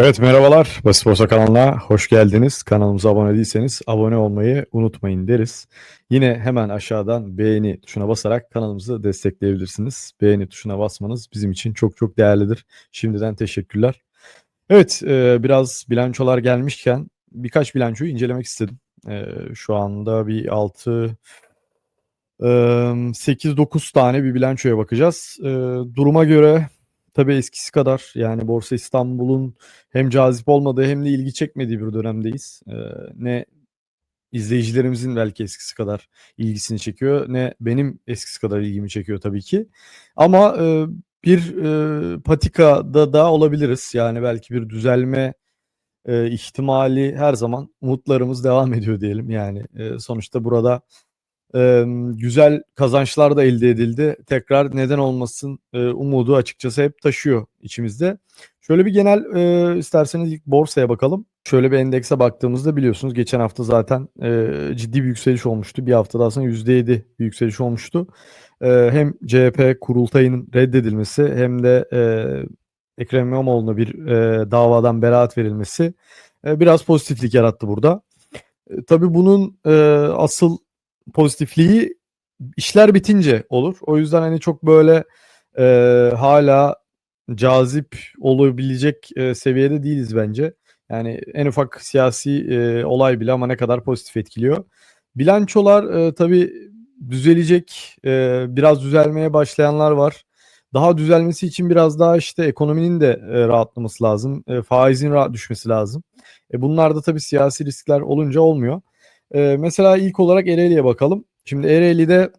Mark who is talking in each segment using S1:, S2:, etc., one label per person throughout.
S1: Evet merhabalar Basit Borsa kanalına hoş geldiniz. Kanalımıza abone değilseniz abone olmayı unutmayın deriz. Yine hemen aşağıdan beğeni tuşuna basarak kanalımızı destekleyebilirsiniz. Beğeni tuşuna basmanız bizim için çok çok değerlidir. Şimdiden teşekkürler. Evet e, biraz bilançolar gelmişken birkaç bilançoyu incelemek istedim. E, şu anda bir 6 8-9 tane bir bilançoya bakacağız. E, duruma göre tabii eskisi kadar yani Borsa İstanbul'un hem cazip olmadığı hem de ilgi çekmediği bir dönemdeyiz. Ee, ne izleyicilerimizin belki eskisi kadar ilgisini çekiyor ne benim eskisi kadar ilgimi çekiyor tabii ki. Ama e, bir e, patikada da olabiliriz. Yani belki bir düzelme e, ihtimali her zaman umutlarımız devam ediyor diyelim. Yani e, sonuçta burada e, güzel kazançlar da elde edildi. Tekrar neden olmasın e, umudu açıkçası hep taşıyor içimizde. Şöyle bir genel e, isterseniz ilk borsaya bakalım. Şöyle bir endekse baktığımızda biliyorsunuz geçen hafta zaten e, ciddi bir yükseliş olmuştu. Bir haftada aslında %7 bir yükseliş olmuştu. E, hem CHP kurultayının reddedilmesi hem de e, Ekrem İmamoğlu'na bir e, davadan beraat verilmesi e, biraz pozitiflik yarattı burada. E, tabii bunun e, asıl pozitifliği işler bitince olur. O yüzden hani çok böyle e, hala cazip olabilecek e, seviyede değiliz bence. Yani en ufak siyasi e, olay bile ama ne kadar pozitif etkiliyor. Bilançolar e, tabii düzelecek. E, biraz düzelmeye başlayanlar var. Daha düzelmesi için biraz daha işte ekonominin de e, rahatlaması lazım. E, faizin rahat düşmesi lazım. E, bunlar da tabii siyasi riskler olunca olmuyor. E, mesela ilk olarak Ereğli'ye bakalım. Şimdi Ereğli'de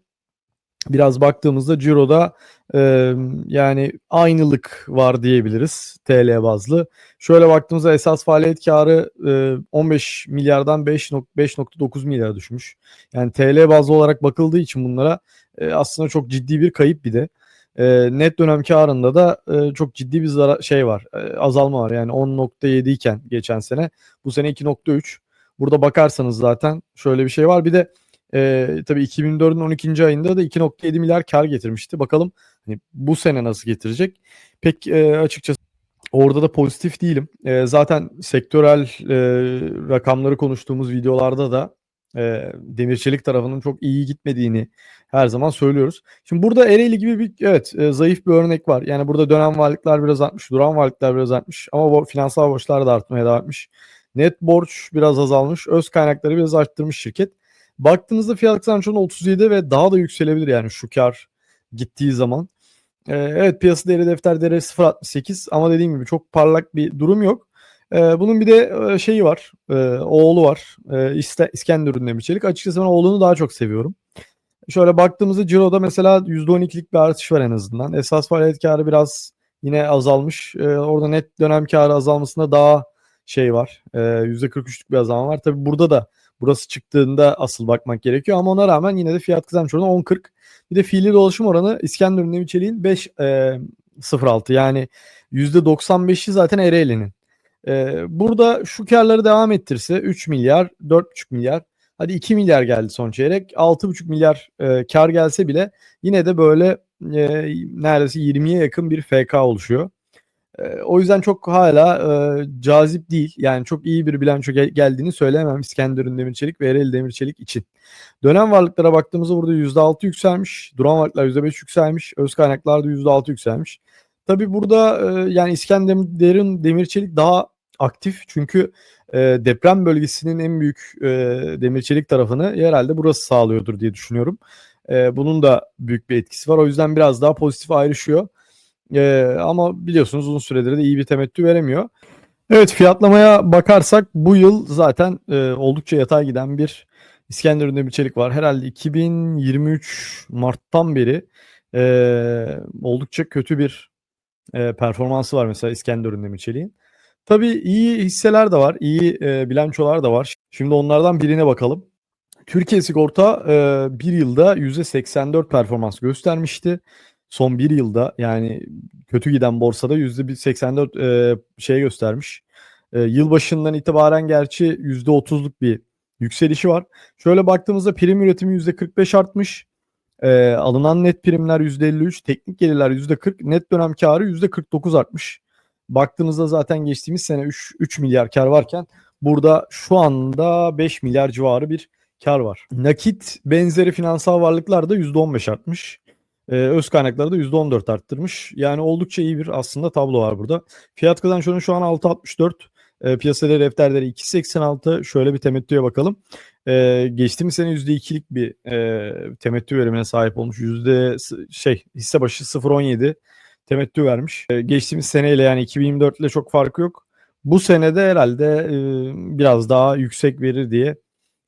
S1: biraz baktığımızda Ciro'da e, yani aynılık var diyebiliriz TL bazlı. Şöyle baktığımızda esas faaliyet karı e, 15 milyardan 5.9 milyar düşmüş. Yani TL bazlı olarak bakıldığı için bunlara e, aslında çok ciddi bir kayıp bir de. E, net dönem karında da e, çok ciddi bir zarar, şey var. E, azalma var. Yani 10.7 iken geçen sene bu sene 2.3. Burada bakarsanız zaten şöyle bir şey var. Bir de e, tabii 2004'ün 12. ayında da 2.7 milyar kar getirmişti. Bakalım hani bu sene nasıl getirecek? Pek e, açıkçası orada da pozitif değilim. E, zaten sektörel e, rakamları konuştuğumuz videolarda da e, demir çelik tarafının çok iyi gitmediğini her zaman söylüyoruz. Şimdi burada Ereğli gibi bir evet e, zayıf bir örnek var. Yani burada dönem varlıklar biraz artmış, duran varlıklar biraz artmış ama bu finansal borçlar da artmaya devam etmiş. Net borç biraz azalmış. Öz kaynakları biraz arttırmış şirket. Baktığınızda fiyat kazançları 37 ve daha da yükselebilir yani şu kar gittiği zaman. Ee, evet piyasa değeri defter değeri 0.68 ama dediğim gibi çok parlak bir durum yok. Ee, bunun bir de e, şeyi var. E, oğlu var. E, İste, İskenderun Demirçelik. Açıkçası ben oğlunu daha çok seviyorum. Şöyle baktığımızda Ciro'da mesela %12'lik bir artış var en azından. Esas faaliyet karı biraz yine azalmış. E, orada net dönem karı azalmasında daha şey var. E, %43'lük bir azalma var. Tabi burada da burası çıktığında asıl bakmak gerekiyor ama ona rağmen yine de fiyat kazanç oranı 10.40. Bir de fiili dolaşım oranı İskenderun Neviçeli'nin 5 e, 06 yani %95'i zaten Ereğli'nin. E, burada şu karları devam ettirse 3 milyar 4,5 milyar hadi 2 milyar geldi son çeyrek 6,5 milyar e, kar gelse bile yine de böyle e, neredeyse 20'ye yakın bir FK oluşuyor o yüzden çok hala e, cazip değil. Yani çok iyi bir bilanço gel- geldiğini söyleyemem İskenderun Demirçelik ve Ereğli Demirçelik için. Dönem varlıklara baktığımızda burada %6 yükselmiş. Duran varlıklar %5 yükselmiş. Öz kaynaklar da %6 yükselmiş. Tabi burada e, yani İskenderun Demirçelik daha aktif. Çünkü e, deprem bölgesinin en büyük e, demirçelik tarafını herhalde burası sağlıyordur diye düşünüyorum. E, bunun da büyük bir etkisi var. O yüzden biraz daha pozitif ayrışıyor. Ee, ama biliyorsunuz uzun süredir de iyi bir temettü veremiyor. Evet fiyatlamaya bakarsak bu yıl zaten e, oldukça yatay giden bir İskenderun Demirçelik var. Herhalde 2023 Mart'tan beri e, oldukça kötü bir e, performansı var mesela İskenderun Demirçelik'in. Tabii iyi hisseler de var, iyi e, bilançolar da var. Şimdi onlardan birine bakalım. Türkiye Sigorta e, bir yılda %84 performans göstermişti son bir yılda yani kötü giden borsada %84 e, şey göstermiş. E, yılbaşından itibaren gerçi %30'luk bir yükselişi var. Şöyle baktığımızda prim üretimi %45 artmış. E, alınan net primler %53, teknik gelirler %40, net dönem karı %49 artmış. baktığınızda zaten geçtiğimiz sene 3, 3 milyar kar varken burada şu anda 5 milyar civarı bir kar var. Nakit benzeri finansal varlıklar da %15 artmış. Ee, öz kaynakları da %14 arttırmış. Yani oldukça iyi bir aslında tablo var burada. Fiyat kazanç oranı şu an 6.64. E, piyasa değeri defterleri 2.86. Şöyle bir temettüye bakalım. E, geçtiğimiz sene %2'lik bir e, temettü verimine sahip olmuş. Yüzde şey hisse başı 0.17 temettü vermiş. E, geçtiğimiz seneyle yani 2024 ile çok farkı yok. Bu senede herhalde e, biraz daha yüksek verir diye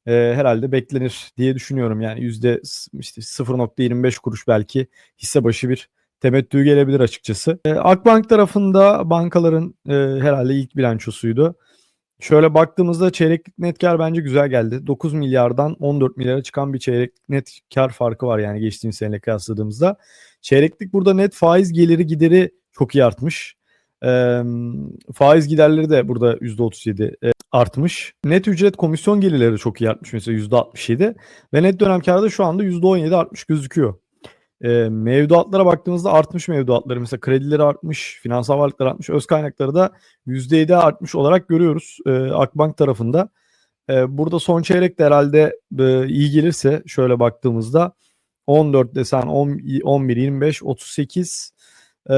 S1: e, herhalde beklenir diye düşünüyorum. Yani yüzde işte 0.25 kuruş belki hisse başı bir temettü gelebilir açıkçası. E, Akbank tarafında bankaların e, herhalde ilk bilançosuydu. Şöyle baktığımızda çeyreklik net kar bence güzel geldi. 9 milyardan 14 milyara çıkan bir çeyreklik net kar farkı var yani geçtiğimiz seneyle kıyasladığımızda. Çeyreklik burada net faiz geliri gideri çok iyi artmış. E, faiz giderleri de burada %37 e, artmış. Net ücret komisyon gelirleri çok iyi artmış mesela %67 ve net dönem karı da şu anda %17 artmış gözüküyor. E, mevduatlara baktığımızda artmış mevduatları mesela kredileri artmış, finansal varlıklar artmış, öz kaynakları da %7 artmış olarak görüyoruz e, Akbank tarafında. E, burada son çeyrek de herhalde e, iyi gelirse şöyle baktığımızda 14 desen 10, 11, 25, 38 e,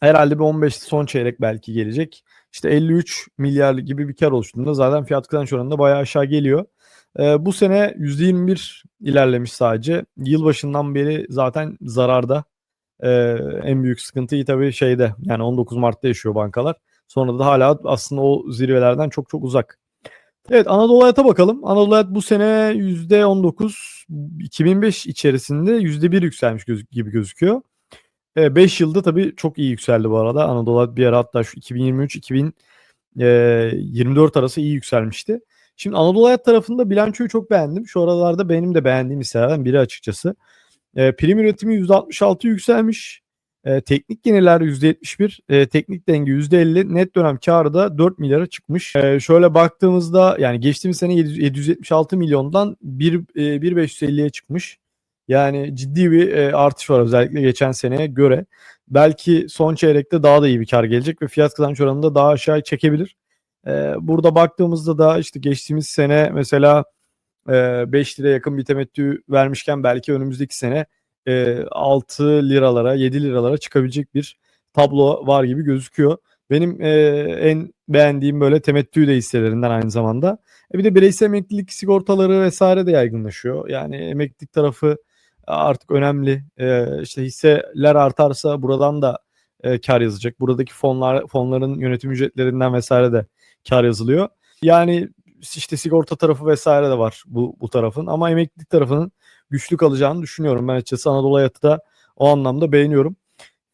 S1: herhalde bir 15 son çeyrek belki gelecek. İşte 53 milyar gibi bir kar oluştuğunda zaten fiyat kazanç oranında bayağı aşağı geliyor. E, bu sene %21 ilerlemiş sadece. Yılbaşından beri zaten zararda. E, en büyük sıkıntıyı tabii şeyde yani 19 Mart'ta yaşıyor bankalar. Sonra da hala aslında o zirvelerden çok çok uzak. Evet Anadolu Hayat'a bakalım. Anadolu Hayat bu sene %19 2005 içerisinde %1 yükselmiş gibi gözüküyor. 5 yılda tabii çok iyi yükseldi bu arada. Anadolu bir ara hatta şu 2023-2024 arası iyi yükselmişti. Şimdi Anadolu Hayat tarafında bilançoyu çok beğendim. Şu aralarda benim de beğendiğim hisselerden biri açıkçası. E, prim üretimi %66 yükselmiş. E, teknik gelirler %71, e, teknik denge %50, net dönem karı da 4 milyara çıkmış. E, şöyle baktığımızda yani geçtiğimiz sene 776 milyondan 1 e, 1550'ye çıkmış. Yani ciddi bir e, artış var özellikle geçen seneye göre. Belki son çeyrekte daha da iyi bir kar gelecek ve fiyat kazanç oranında daha aşağı çekebilir. E, burada baktığımızda da işte geçtiğimiz sene mesela e, 5 lira yakın bir temettü vermişken belki önümüzdeki sene e, 6 liralara 7 liralara çıkabilecek bir tablo var gibi gözüküyor. Benim e, en beğendiğim böyle temettü de hisselerinden aynı zamanda. E bir de bireysel emeklilik sigortaları vesaire de yaygınlaşıyor. Yani emeklilik tarafı artık önemli. E, işte hisseler artarsa buradan da e, kar yazacak. Buradaki fonlar fonların yönetim ücretlerinden vesaire de kar yazılıyor. Yani işte sigorta tarafı vesaire de var bu, bu tarafın ama emeklilik tarafının güçlü kalacağını düşünüyorum. Ben açıkçası Anadolu Hayatı da o anlamda beğeniyorum.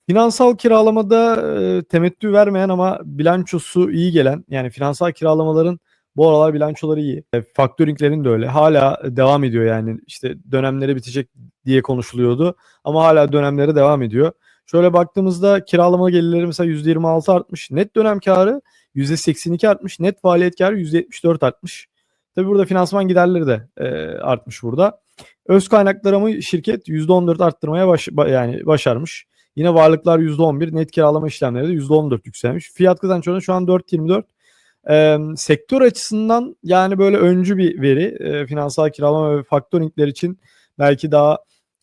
S1: Finansal kiralamada e, temettü vermeyen ama bilançosu iyi gelen yani finansal kiralamaların bu aralar bilançoları iyi. E, faktöringlerin de öyle. Hala devam ediyor yani işte dönemleri bitecek diye konuşuluyordu ama hala dönemleri devam ediyor. Şöyle baktığımızda kiralama gelirleri mesela %26 artmış. Net dönem karı %82 artmış. Net faaliyet karı %74 artmış. Tabi burada finansman giderleri de e, artmış burada. Öz kaynakları mı şirket %14 arttırmaya baş, yani başarmış. Yine varlıklar %11, net kiralama işlemleri de %14 yükselmiş. Fiyat kazanç oranı şu an 4.24. E, sektör açısından yani böyle öncü bir veri. E, finansal kiralama ve faktöringler için belki daha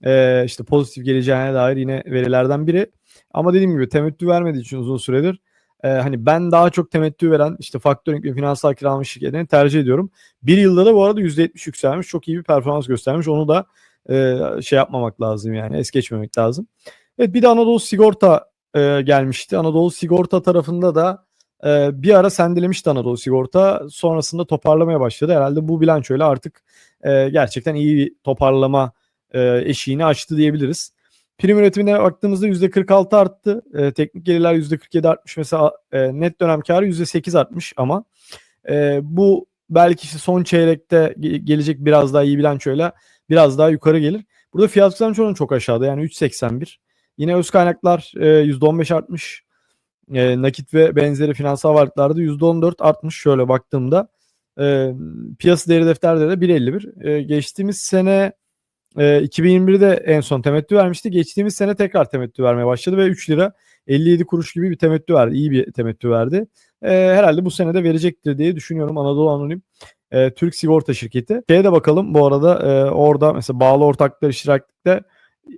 S1: e, işte pozitif geleceğine dair yine verilerden biri. Ama dediğim gibi temettü vermediği için uzun süredir e, hani ben daha çok temettü veren işte faktöring ve finansal kiralama şirketlerini tercih ediyorum. Bir yılda da bu arada %70 yükselmiş. Çok iyi bir performans göstermiş. Onu da e, şey yapmamak lazım yani es geçmemek lazım. Evet bir de Anadolu Sigorta e, gelmişti. Anadolu Sigorta tarafında da e, bir ara sendelemişti Anadolu Sigorta. Sonrasında toparlamaya başladı. Herhalde bu bilançoyla artık e, gerçekten iyi bir toparlama e, eşiğini açtı diyebiliriz. Prim üretimine baktığımızda %46 arttı. E, teknik gelirler %47 artmış. Mesela e, net dönem karı %8 artmış ama e, bu belki işte son çeyrekte gelecek biraz daha iyi bilançoyla biraz daha yukarı gelir. Burada fiyat kazanç oranı çok aşağıda yani 3.81. Yine öz kaynaklar e, %15 artmış. E, nakit ve benzeri finansal varlıklarda %14 artmış şöyle baktığımda. E, piyasa değeri defterde de 1.51. E, geçtiğimiz sene Eee, 2021'de en son temettü vermişti. Geçtiğimiz sene tekrar temettü vermeye başladı ve 3 lira 57 kuruş gibi bir temettü verdi. İyi bir temettü verdi. Eee, herhâlde bu sene de verecektir diye düşünüyorum. Anadolu Anonim, eee, Türk sigorta şirketi. Şeye de bakalım bu arada, eee, orada mesela bağlı ortaklıklar iştirakte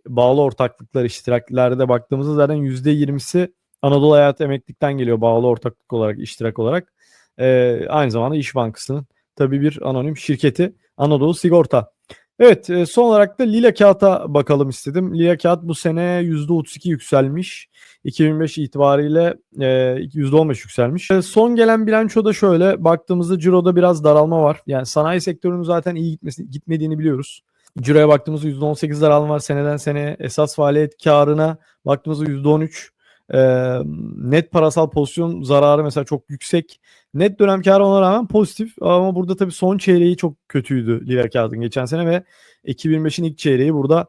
S1: bağlı ortaklıklar iştiraklerde baktığımızda zaten %20'si Anadolu Hayat Emeklilik'ten geliyor bağlı ortaklık olarak, iştirak olarak. Eee, aynı zamanda İş Bankası'nın tabii bir anonim şirketi Anadolu Sigorta. Evet, eee, son olarak da Lila Kağıt'a bakalım istedim. Lila Kağıt bu sene %32 yükselmiş. 2025 itibariyle, eee, %15 yükselmiş. Eee, son gelen bilançoda şöyle baktığımızda ciroda biraz daralma var. Yani sanayi sektörünün zaten iyi gitmesi gitmediğini biliyoruz. Ciroya baktığımızda %18 daralma var seneden seneye. Esas faaliyet kârına baktığımızda %13. Emm, net parasal pozisyon zararı mesela çok yüksek. Net dönem kârı ona rağmen pozitif ama burada tabii son çeyreği çok kötüydü Lila Kağıt'ın geçen sene ve 2025'in ilk çeyreği burada,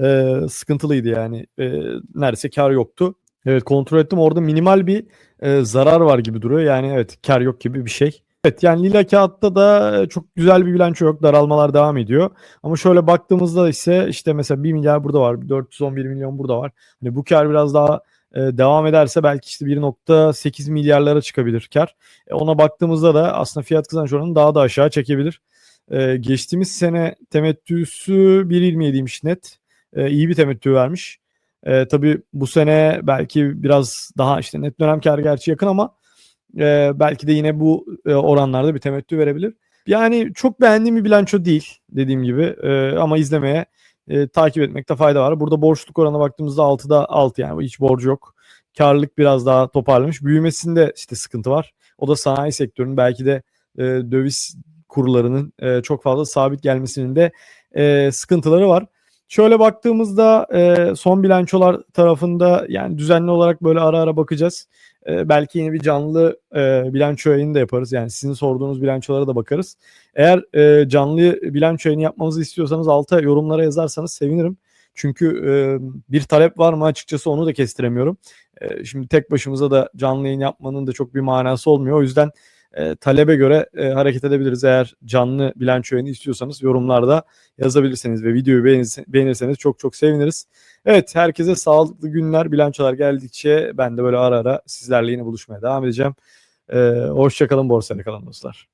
S1: eee, sıkıntılıydı yani. Eee, neredeyse kâr yoktu. Evet, kontrol ettim orada minimal bir, eee, zarar var gibi duruyor. Yani evet, kâr yok gibi bir şey. Evet, yani Lila Kağıt'ta da çok güzel bir bilanço yok. Daralmalar devam ediyor. Ama şöyle baktığımızda ise işte mesela $1.000.000.000 burada var. $411.000.000 burada var. Hani bu kâr biraz daha, eee, devam ederse belki işte $1.8 milyarlara çıkabilir kâr. E, ona baktığımızda da aslında fiyat kazanç oranını daha da aşağı çekebilir. Eee, geçtiğimiz sene temettüsü 1.27'ymiş net. Eee, iyi bir temettü vermiş. Eee, tabii bu sene belki biraz daha işte net dönem kârı gerçi yakın ama, eee, belki de yine bu, eee, oranlarda bir temettü verebilir. Yani çok beğendiğim bir bilanço değil dediğim gibi, eee, ama izlemeye, eee, takip etmekte fayda var. Burada borçluluk oranına baktığımızda 6'da 6 yani hiç borcu yok. Kârlılık biraz daha toparlamış. Büyümesinde işte sıkıntı var. O da sanayi sektörünün belki de, eee, döviz kurlarının, eee, çok fazla sabit gelmesinin de, eee, sıkıntıları var. Şöyle baktığımızda, eee, son bilançolar tarafında yani düzenli olarak böyle ara ara bakacağız. Eee, belki yeni bir canlı, eee, bilanço yayını da yaparız. Yani sizin sorduğunuz bilançolara da bakarız. Eğer, eee, canlı bilanço yayını yapmamızı istiyorsanız alta yorumlara yazarsanız sevinirim. Çünkü, eee, bir talep var mı açıkçası onu da kestiremiyorum. Eee, şimdi tek başımıza da canlı yayın yapmanın da çok bir manası olmuyor. O yüzden, eee, talebe göre, eee, hareket edebiliriz. Eğer canlı bilanço yayını istiyorsanız yorumlarda yazabilirsiniz ve videoyu beğenirse beğenirseniz çok çok seviniriz. Evet, herkese sağlıklı günler. Bilançolar geldikçe ben de böyle ara ara sizlerle yine buluşmaya devam edeceğim. Eee, hoşça kalın, borsayla kalın dostlar.